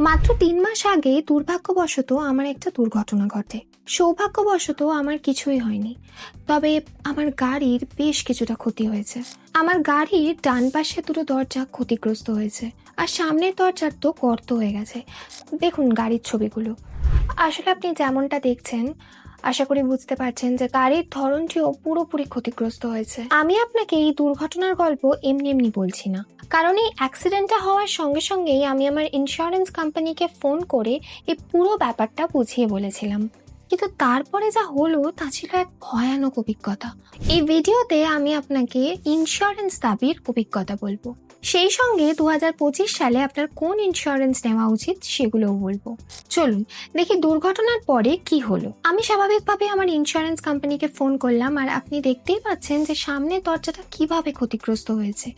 মাত্র তিন মাস আগে দুর্ভাগ্যবশত আমার একটা দুর্ঘটনা ঘটে। সৌভাগ্যবশত আমার কিছুই হয়নি। তবে আমার গাড়ির বেশ কিছুটা ক্ষতি হয়েছে। আমার গাড়ির ডান পাশে দুটো দরজা ক্ষতিগ্রস্ত হয়েছে আর সামনের দরজার তো গর্ত হয়ে গেছে। দেখুন গাড়ির ছবিগুলো। আসলে আপনি যেমনটা দেখছেন আশা করি বুঝতে পারছেন যে গাড়ির ধরনটিও পুরোপুরি ক্ষতিগ্রস্ত হয়েছে। আমি আপনাকে এই দুর্ঘটনার গল্প এমনি এমনি বলছি না। কারণ এই অ্যাক্সিডেন্টটা হওয়ার সঙ্গে সঙ্গেই আমি আমার ইন্স্যুরেন্স কোম্পানিকে ফোন করে এই পুরো ব্যাপারটা বুঝিয়ে বলেছিলাম। কিন্তু তারপরে যা হলো তা ছিল এক ভয়ানক অভিজ্ঞতা। এই ভিডিওতে আমি আপনাকে ইন্স্যুরেন্স দাবির অভিজ্ঞতা বলব। সেই সঙ্গে দু হাজার পঁচিশ সালে আপনার কোন ইন্স্যুরেন্স নেওয়া উচিত সেগুলোও বলব। চলুন, দেখি দুর্ঘটনার পরে কি হলো। আমি স্বাভাবিকভাবে আমার ইন্স্যুরেন্স কোম্পানিকে ফোন করলাম আর আপনি দেখতেই পাচ্ছেন যে সামনের দরজাটা কীভাবে ক্ষতিগ্রস্ত হয়েছে।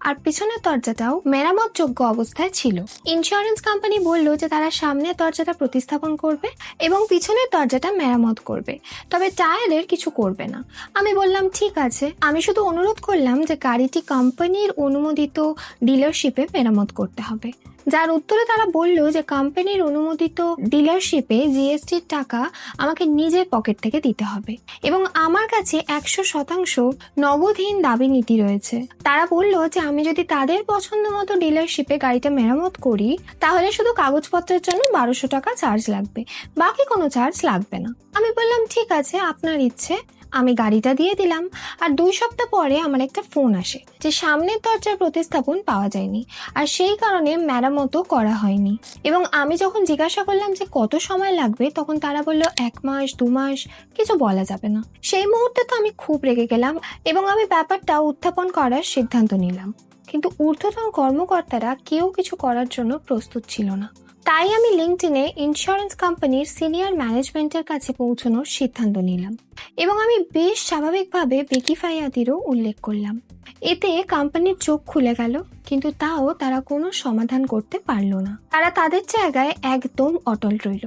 আর পিছনের দরজাটাও মেরামতযোগ্য অবস্থায় ছিল। ইন্স্যুরেন্স কোম্পানি বলল যে তারা সামনের দরজাটা প্রতিস্থাপন করবে এবং পিছনের দরজাটা মেরামত করবে। তবে টায়ারের কিছু করবে না। আমি বললাম, ঠিক আছে। আমি শুধু অনুরোধ করলাম যে গাড়িটি কোম্পানির অনুমোদিত ডিলারশিপে মেরামত করতে হবে। যার উত্তরে তারা বলল যে কোম্পানির অনুমোদিত ডিলারশিপে জিএসটির টাকা আমাকে নিজের পকেট থেকে দিতে হবে। এবং আমার কাছে একশো শতাংশ নগদহীন দাবি নীতি রয়েছে। তারা বলল যে, আমি যদি তাদের পছন্দ মতো ডিলারশিপে গাড়িটা মেরামত করি, তাহলে শুধু কাগজপত্রের জন্য বারোশো টাকা চার্জ লাগবে। বাকি কোনো চার্জ লাগবে না। আমি বললাম, ঠিক আছে, আপনার ইচ্ছে। আমি গাড়িটা দিয়ে দিলাম। আর দুই সপ্তাহ পরে আমার একটা ফোন আসে যে সামনের দরজার প্রতিস্থাপন পাওয়া যায়নি। আর সেই কারণে মেরামতো করা হয়নি। এবং আমি যখন জিজ্ঞাসা করলাম যে কত সময় লাগবে, তখন তারা বলল, এক মাস, দু মাস, কিছু বলা যাবে না। সেই মুহূর্তে তো আমি খুব রেগে গেলাম এবং আমি ব্যাপারটা উত্থাপন করার সিদ্ধান্ত নিলাম। কিন্তু ঊর্ধ্বতন কর্মকর্তারা কেউ কিছু করার জন্য প্রস্তুত ছিল না। তাই আমি লিঙ্কডিনে ইন্স্যুরেন্স কোম্পানির সিনিয়র ম্যানেজমেন্টের কাছে পৌঁছানোর সিদ্ধান্ত নিলাম এবং আমি বেশ স্বাভাবিকভাবে বিকিফাইয়াদিরও উল্লেখ করলাম। এতে কোম্পানির চোখ খুলে গেল, কিন্তু তাও তারা কোনো সমাধান করতে পারল না। তারা তাদের জায়গায় একদম অটল রইল।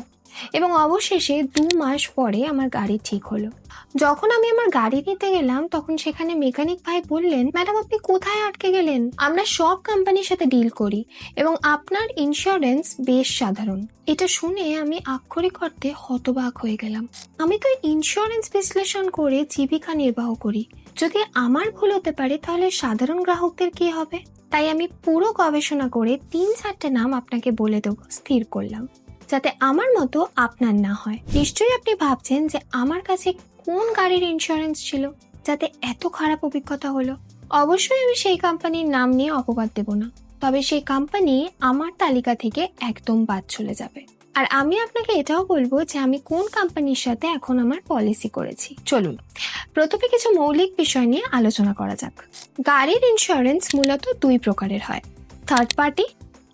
এবং অবশেষে দু মাস পরে আমার গাড়ি ঠিক হলো। যখন আমি আমার গাড়ি নিতে গেলাম, তখন সেখানে মেকানিক ভাই বললেন, ম্যাডাম, আপনি কোথায় আটকে গেলেন? আমরা সব কোম্পানির সাথে ডিল করি এবং আপনার ইন্স্যুরেন্স বেশ সাধারণ। এটা শুনে আমি আক্ষরিক অর্থে হতবাক হয়ে গেলাম। আমি তো ইন্স্যুরেন্স বিশ্লেষণ করে জীবিকা নির্বাহ করি। যদি আমার ভুল হতে পারে, তাহলে সাধারণ গ্রাহকদের কি হবে? তাই আমি পুরো গবেষণা করে তিন চারটে নাম আপনাকে বলে দেবো, স্থির করলাম। যাতে আমার মতো আপনার না হয়। নিশ্চয়ই আপনি ভাবছেন যে আমার কাছে কোন গাড়ির ইন্স্যুরেন্স ছিল, যাতে এত খারাপ অভিজ্ঞতা হলো? অবশ্যই আমি সেই কোম্পানির নাম নিয়ে অপবাদ দেব না। তবে সেই কোম্পানি আমার তালিকা থেকে একদম বাদ চলে যাবে। আর আমি আপনাকে এটাও বলব যে আমি কোন কোম্পানির সাথে এখন আমার পলিসি করেছি। চলুন, প্রথমে কিছু মৌলিক বিষয় নিয়ে আলোচনা করা যাক। গাড়ির ইন্স্যুরেন্স মূলত দুই প্রকারের হয়। থার্ড পার্টি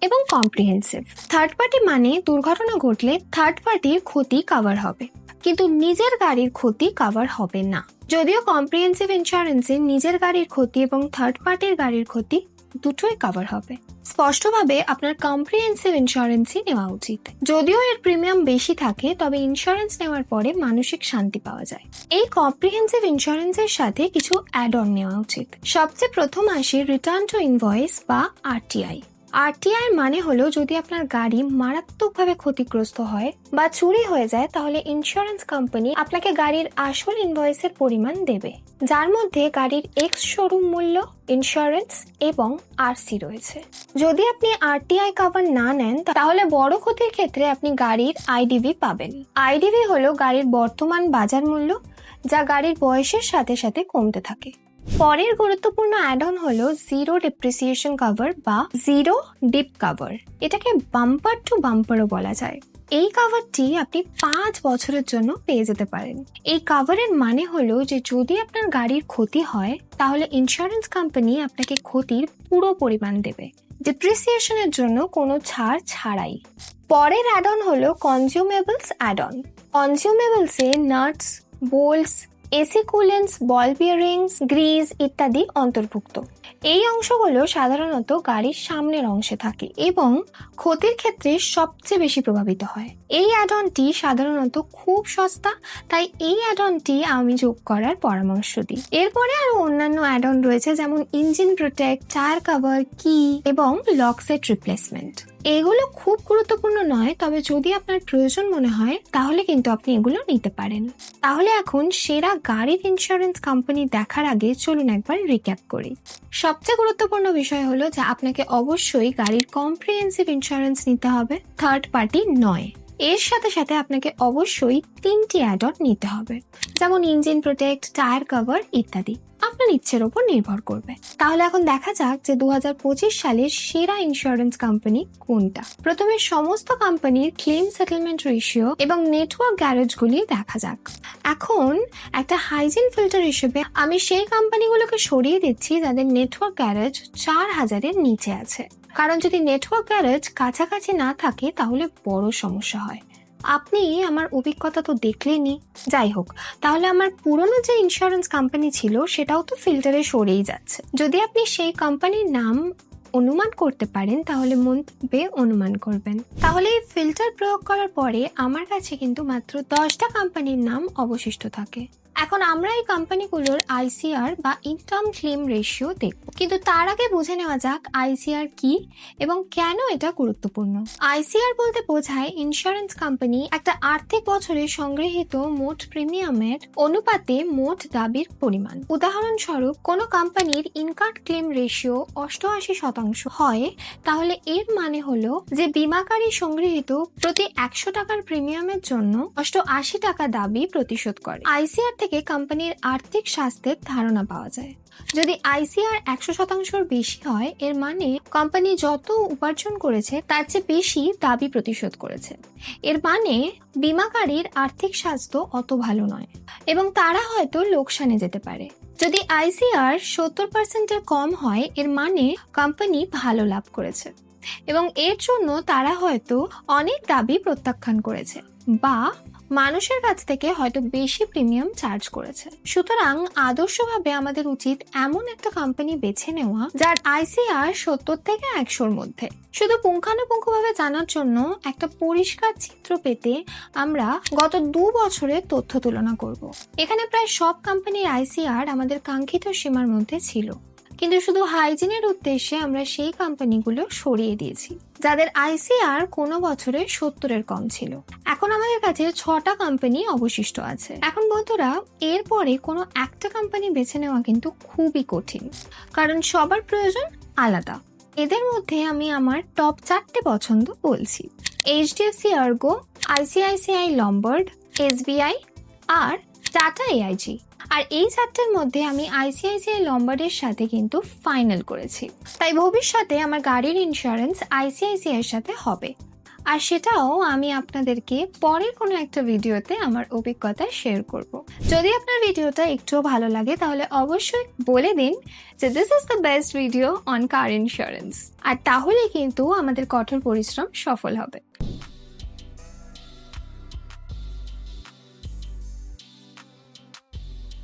এবং কম্প্রিহেন্সিভ থার্ড পার্টি মানে দুর্ঘটনা ঘটলে থার্ড পার্টির ক্ষতি কভার হবে। কিন্তু নিজের গাড়ির ক্ষতি কভার হবে না। যদিও কম্প্রিহেন্সিভ ইন্স্যুরেন্সে নিজের গাড়ির ক্ষতি এবং থার্ড পার্টির গাড়ির ক্ষতি দুটোই কভার হবে। স্পষ্টভাবে আপনার কম্প্রিহেন্সিভ ইন্স্যুরেন্সই নেওয়া উচিত। যদিও এর প্রিমিয়াম বেশি থাকে, তবে ইন্স্যুরেন্স নেওয়ার পরে মানসিক শান্তি পাওয়া যায়। এই কম্প্রিহেন্সিভ ইন্স্যুরেন্সের সাথে কিছু অ্যাড অন নেওয়া উচিত। সবচেয়ে প্রথম আসে রিটার্ন টু ইনভয়েস বা আরটিআই আরটিআই মানে হলো যদি আপনার গাড়ি মারাত্মকভাবে ক্ষতিগ্রস্ত হয় বা চুরি হয়ে যায়, তাহলে ইন্স্যুরেন্স কোম্পানি আপনাকে গাড়ির আসল ইনভয়েসের পরিমাণ দেবে, যার মধ্যে গাড়ির এক্স শোরুম মূল্য ইন্স্যুরেন্স এবং আরসি রয়েছে। যদি আপনি আরটিআই কভার না নেন তাহলে বড় ক্ষতির ক্ষেত্রে আপনি গাড়ির আইডিভি পাবেন। আইডিভি হলো গাড়ির বর্তমান বাজার মূল্য, যা গাড়ির বয়সের সাথে সাথে কমতে থাকে। পরের গুরুত্বপূর্ণ অ্যাড অন হলো জিরো ডিপ্রিসিয়েশন কভার বা জিরো ডিপ কভার এটাকে বাম্পার টু বাম্পারও বলা যায়। এই কাভারটি আপনি পাঁচ বছরের জন্য পেয়ে যেতে পারেন। এই কাভারের মানে হলো যে যদি আপনার গাড়ির ক্ষতি হয়, তাহলে ইন্স্যুরেন্স কোম্পানি আপনাকে ক্ষতির পুরো পরিমাণ দেবে। ডিপ্রিসিয়েশনের জন্য কোনো ছাড় ছাড়াই। পরের অ্যাড অন হলো consumables add on কনজিউমেবলসে nuts bolts AC coolants, ball bearings, grease ইত্যাদি অন্তর্ভুক্ত। এই অংশগুলো সাধারণত গাড়ির সামনের অংশে থাকে এবং ক্ষতির ক্ষেত্রে সবচেয়ে বেশি প্রভাবিত হয়। এই অ্যাডনটি সাধারণত খুব সস্তা, তাই এই অ্যাডনটি আমি যোগ করার পরামর্শ দিই। এরপরে আরও অন্যান্য অ্যাডন রয়েছে, যেমন ইঞ্জিন প্রোটেক্ট টায়ার কভার কি এবং লক সেট রিপ্লেসমেন্ট এগুলো খুব গুরুত্বপূর্ণ নয়, তবে যদি আপনার প্রয়োজন মনে হয়, তাহলে কিন্তু আপনি এগুলো নিতে পারেন। তাহলে এখন সেরা গাড়ির ইন্স্যুরেন্স কোম্পানি দেখার আগে চলুন একবার রিক্যাপ করি। সবচেয়ে গুরুত্বপূর্ণ বিষয় হলো যে আপনাকে অবশ্যই গাড়ির কম্প্রিহেন্সিভ ইন্স্যুরেন্স নিতে হবে থার্ড পার্টি নয়। এর সাথে সাথে আপনাকে অবশ্যই তিনটি অ্যাড অন নিতে হবে, যেমন ইঞ্জিন প্রোটেক্ট টায়ার কভার ইত্যাদি। আপনার ইচ্ছের ওপর নির্ভর করবে। তাহলে এখন দেখা যাক যে দুহাজার পঁচিশ সালের সেরা ইন্স্যুরেন্স কোম্পানি কোনটা। প্রথমে সমস্ত কোম্পানির ক্লেম সেটেলমেন্ট রেশিও এবং নেটওয়ার্ক গ্যারেজগুলি দেখা যাক। এখন একটা হাইজিন ফিল্টার হিসেবে আমি সেই কোম্পানিগুলোকে সরিয়ে দিচ্ছি যাদের নেটওয়ার্ক গ্যারেজ চার হাজারের নিচে আছে। কারণ যদি নেটওয়ার্ক গ্যারেজ কাছাকাছি না থাকে তাহলে বড় সমস্যা হয়। আপনি আমার অভিজ্ঞতা তো দেখলেনি যাই হোক, তাহলে আমার পুরনো যে ইন্স্যুরেন্স কোম্পানি ছিল, সেটাও তো ফিল্টারে সরেই যাচ্ছে। যদি আপনি সেই কোম্পানির নাম অনুমান করতে পারেন, তাহলে মন্তব্যে অনুমান করবেন। তাহলে এই ফিল্টার প্রয়োগ করার পরে আমার কাছে কিন্তু মাত্র দশটা কোম্পানির নাম অবশিষ্ট থাকে। এখন আমরা এই কোম্পানিগুলোর আইসিআর বা ইনকাম ক্লেম রেশিও দেখব। কিন্তু তার আগে বুঝে নেওয়া যাক আইসিআর কি এবং কেন এটা গুরুত্বপূর্ণ। আইসিআর বলতে বোঝায় ইন্স্যুরেন্স কোম্পানি একটা আর্থিক বছরে সংগৃহীত মোট প্রিমিয়ামের অনুপাতে মোট দাবির পরিমাণ। উদাহরণস্বরূপ, কোনো কোম্পানির ইনকাম ক্লেম রেশিও অষ্টআশি শতাংশ হয়, তাহলে এর মানে হলো যে বিমাকারী সংগৃহীত প্রতি একশো টাকার প্রিমিয়ামের জন্য অষ্টআশি টাকা দাবি প্রতিশোধ করে। আইসিআর থেকে কোম্পানির আর্থিক স্বাস্থ্যের ধারণা পাওয়া যায়। যদি আইসিআর একশো শতাংশর বেশি হয়, এর মানে কোম্পানি যত উপার্জন করেছে, তার চেয়ে বেশি দাবি প্রতিশোধ করেছে। এর মানে বিমাকারীর আর্থিক স্বাস্থ্য অত ভালো নয় এবং তারা হয়তো লোকসানে যেতে পারে। যদি আইসিআর সত্তর পার্সেন্টের কম হয়, এর মানে কোম্পানি ভালো লাভ করেছে এবং এর জন্য তারা হয়তো অনেক দাবি প্রত্যাখ্যান করেছে বা মানুষের কাছ থেকে হয়তো বেশি প্রিমিয়াম চার্জ করেছে। সুতরাং আদর্শভাবে আমাদের উচিত এমন একটা কোম্পানি বেছে নেওয়া যার আইসিআর সত্তর থেকে একশোর মধ্যে। শুধু পুঙ্খানুপুঙ্খভাবে জানার জন্য একটা পরিষ্কার চিত্র পেতে আমরা গত দু বছরের তথ্য তুলনা করব। এখানে প্রায় সব কোম্পানির আইসিআর আমাদের কাঙ্ক্ষিত সীমার মধ্যে ছিল। কিন্তু শুধু হাইজিনের উদ্দেশ্যে আমরা সেই কোম্পানিগুলো সরিয়ে দিয়েছি। যাদের আইসিআর কোনো বছরে সত্তরের কম ছিল। এখন আমাদের কাছে ছটা কোম্পানি অবশিষ্ট আছে। এখন বন্ধুরা, এরপরে কোনো একটা কোম্পানি বেছে নেওয়া কিন্তু খুবই কঠিন। কারণ সবার প্রয়োজন আলাদা। এদের মধ্যে আমি আমার টপ চারটে পছন্দ বলছি। HDFC, Ergo, ICICI, Lombard, SBI আর টাটা এআইজি। আর এই চারটের মধ্যে আমি আইসিআইসিআই লম্বার্ডের সাথে কিন্তু ফাইনাল করেছি। তাই ভবিষ্যতে আমার গাড়ির ইন্স্যুরেন্স আইসিআইসিআই সাথে হবে। আর সেটাও আমি আপনাদেরকে পরের কোনো একটা ভিডিওতে আমার অভিজ্ঞতা শেয়ার করব। যদি আপনার ভিডিওটা একটুও ভালো লাগে, তাহলে অবশ্যই বলে দিন যে this is the best video on car insurance আর তাহলে কিন্তু আমাদের কঠোর পরিশ্রম সফল হবে।